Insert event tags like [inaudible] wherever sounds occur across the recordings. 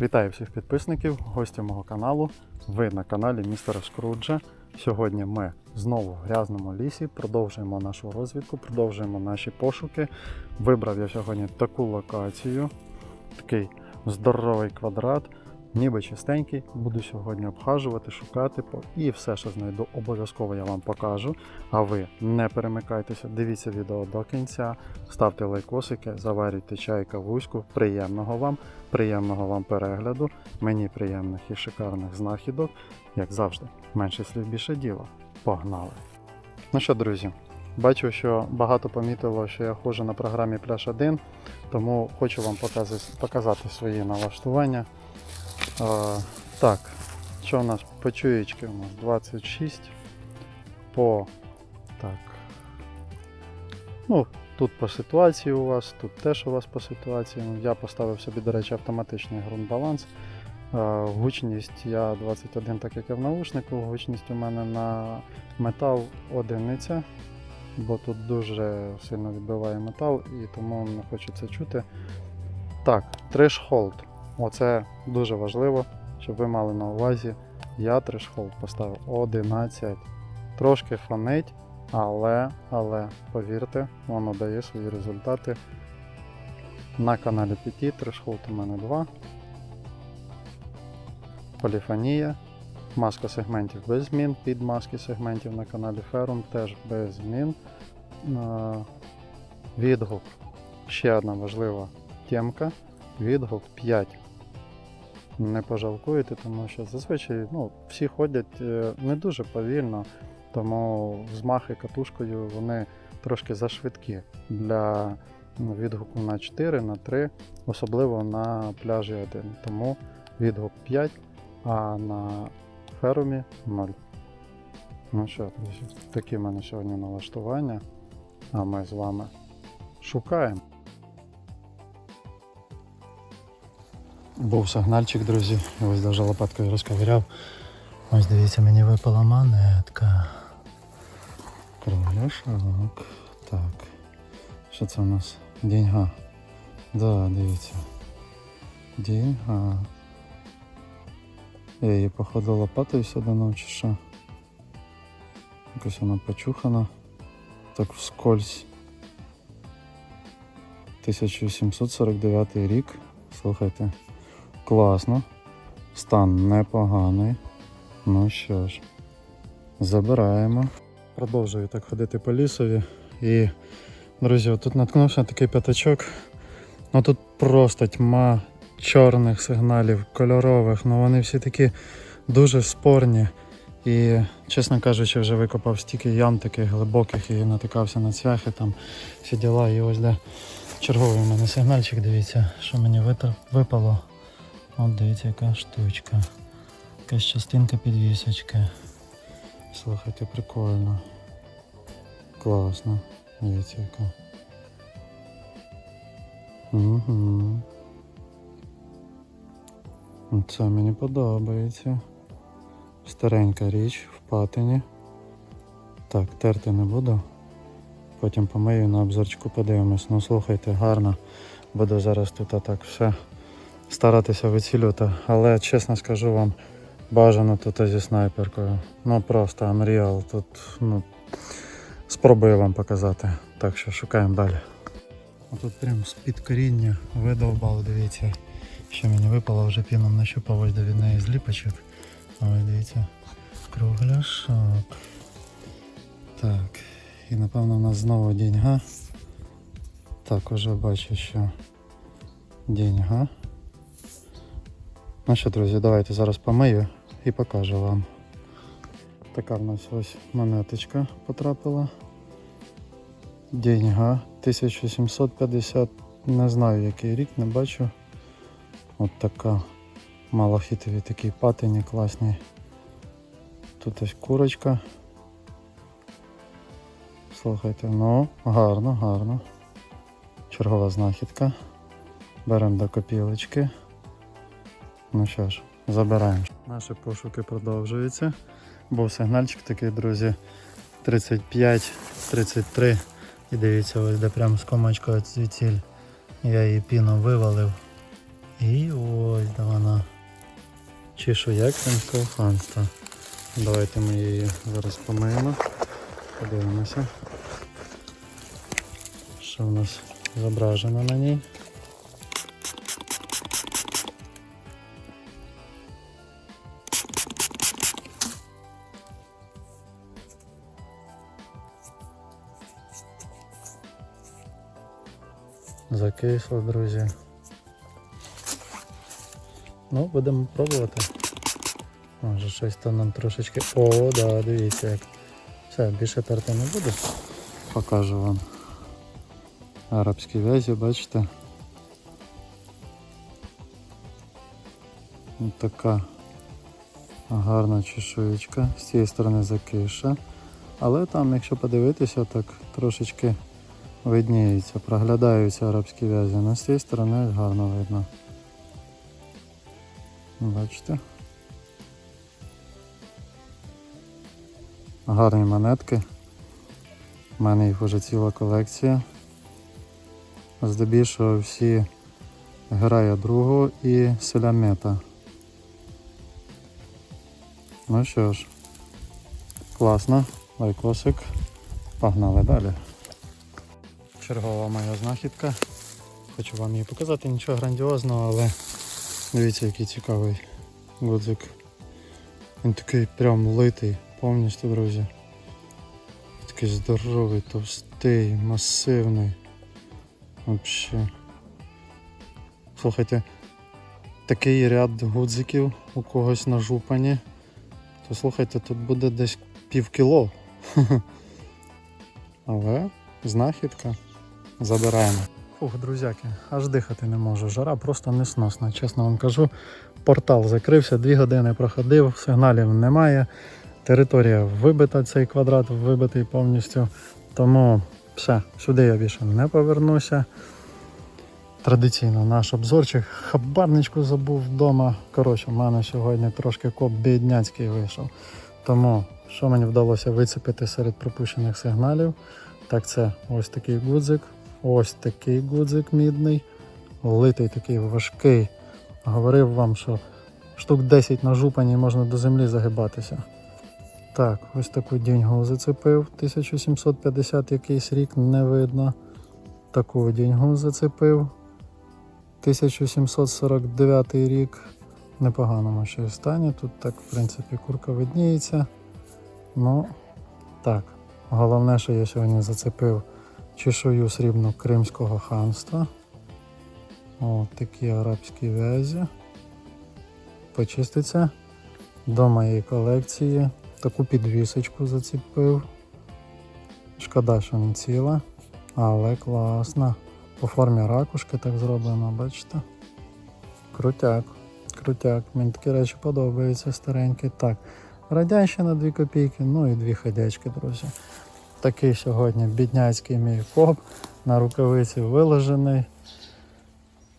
Вітаю всіх підписників, гостів мого каналу. Ви на каналі містера Скруджа. Сьогодні ми знову в грязному лісі продовжуємо нашу розвідку, продовжуємо наші пошуки. Вибрав я сьогодні таку локацію, такий здоровий квадрат, ніби чистенький. Буду сьогодні обхажувати, шукати і все, що знайду, обов'язково я вам покажу. А ви не перемикайтеся, дивіться відео до кінця, ставте лайкосики, заварюйте чай, кавуську. Приємного вам, приємного вам перегляду. Мені приємних і шикарних знахідок, як завжди. Менше слів більше діла. Погнали! Ну що, друзі, бачу, що багато помітило, що я ходжу на програмі Пляж 1, тому хочу вам показати свої налаштування. Е, так, що у нас по чуєчки? У нас 26 по. Так. Ну, тут по ситуації у вас, тут теж у вас по ситуації. Ну, Я поставив собі, до речі, автоматичний ґрунт-баланс. Е, Гучність я 21, так як і в наушнику. Гучність у мене на метал одиниця, бо тут дуже сильно відбиває метал і тому не хочу це чути. Так, threshold. Оце дуже важливо, щоб ви мали на увазі. Я threshold поставив 11. Трошки фонить, але, але повірте, воно дає свої результати. На каналі PT threshold у мене 2. Поліфонія. Маска сегментів без змін. Під маски сегментів на каналі Ferrum теж без змін. Е, Відгук. Ще одна важлива темка. Відгук 5. Не пожалкуєте, тому що зазвичай ну, всі ходять е, не дуже повільно, тому взмахи катушкою вони трошки зашвидкі для ну, відгуку на 4, на 3, особливо на пляжі 1. Тому відгук 5, а на ферумі 0. Ну що, друзі, такі в мене сьогодні налаштування, а ми з вами шукаємо. Був сигнальчик, друзі. Ось даже лопаткою розковиряв. Ось дивіться, мені випала монетка. Кругляшок. Так. Що це у нас? Деньга. Да, дивіться. Деньга. Я її походу лопатою саданув чи що. Якось вона почухана. Так вскользь. 1749 рік. Слухайте. Класно. Стан непоганий. Ну що ж, забираємо. Продовжую так ходити по лісові. І, друзі, тут наткнувся на такий п'ятачок. Ну тут просто тьма чорних сигналів, кольорових, ну вони всі такі дуже спорні. І, чесно кажучи, вже викопав стільки ям таких глибоких і натикався на цвяхи, там всі діла. І ось де черговий у мене сигнальчик, дивіться, що мені випало. От дивіться, яка штучка. Якась частинка підвісочки. Слухайте, прикольно. Класно. Дивіться, яка. Угу. Це мені подобається. Старенька річ в патині. Так, терти не буду. Потім помию на обзорчику подивимось. Ну слухайте, гарно. Буду зараз тут так все старатися вицілювати. Але чесно скажу вам, бажано тут зі снайперкою. Ну просто Unreal. Тут ну, спробую вам показати. Так що шукаємо далі. Тут прям з-під коріння видовбав, дивіться. Що мені випало, вже піном нащупав ось до від неї зліпочок. Ой, дивіться. Кругляшок. Так. І напевно у нас знову деньга. Так, уже бачу, що деньга. Ну що, друзі, давайте зараз помию і покажу вам. Така в нас ось монеточка потрапила. Деньга 1750, не знаю який рік, не бачу. От така малахітові такі патині класні. Тут ось курочка. Слухайте, ну, гарно, гарно. Чергова знахідка. Беремо до копілочки. Ну що ж, забираємо. Наші пошуки продовжуються. Був сигнальчик такий, друзі. 35, 33. І дивіться, ось де прямо з комочкою звідсіль. Я її піну вивалив. І ось да вона. Чешуя кримського ханства. Давайте ми її зараз помиємо. Подивимося. Що в нас зображено на ній. Закисло, друзі. Ну, будемо пробувати. Може щось там нам трошечки. О, да, дивіться як. Все, більше терти не буду. Покажу вам. Арабські вязі, бачите? Ось така гарна чешуєчка. З цієї сторони закиша. Але там, якщо подивитися, так трошечки видніється, проглядаються арабські в'язі. Ну, з цієї сторони гарно видно. Бачите? Гарні монетки. У мене їх вже ціла колекція. Здебільшого всі Грая другого і Селямета. Ну що ж, класно, лайкосик. Погнали далі. Чергова моя знахідка. Хочу вам її показати, нічого грандіозного, але дивіться, який цікавий гудзик. Він такий прям литий, повністю, друзі. Такий здоровий, товстий, масивний. Вообще. Слухайте, такий ряд гудзиків у когось на жупані. То слухайте, тут буде десь пів кіло. [laughs] Але знахідка. Забираємо. Фух, друзяки, аж дихати не можу. Жара просто несносна, чесно вам кажу. Портал закрився, дві години проходив, сигналів немає. Територія вибита, цей квадрат вибитий повністю. Тому все, сюди я більше не повернуся. Традиційно наш обзорчик. Хабарничку забув вдома. Коротше, в мене сьогодні трошки коп бідняцький вийшов. Тому що мені вдалося вицепити серед пропущених сигналів, так це ось такий гудзик, ось такий гудзик мідний, литий такий важкий. Говорив вам, що штук 10 на жупані можна до землі загибатися. Так, ось таку діньгу зацепив. 1750 якийсь рік не видно. Таку діньгу зацепив. 1749 рік. Непоганому ще й стані. Тут так, в принципі, курка видніється. Ну, так. Головне, що я сьогодні зацепив чешую срібну Кримського ханства. О, такі арабські вязі. Почиститься до моєї колекції. Таку підвісочку зацепив. Шкода, що не ціла, але класна. По формі ракушки так зроблено, бачите? Крутяк, крутяк. Мені такі речі подобаються старенькі. Так, радянщина 2 копійки, ну і дві ходячки, друзі. Такий сьогодні бідняцький мій фоб на рукавиці виложений.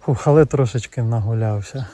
Фух, але трошечки нагулявся.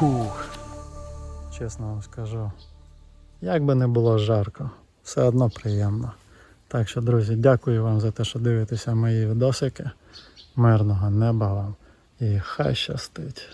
Фух. Чесно вам скажу. Як би не було жарко, все одно приємно. Так що, друзі, дякую вам за те, що дивитеся мої відосики. Мирного неба вам і хай щастить.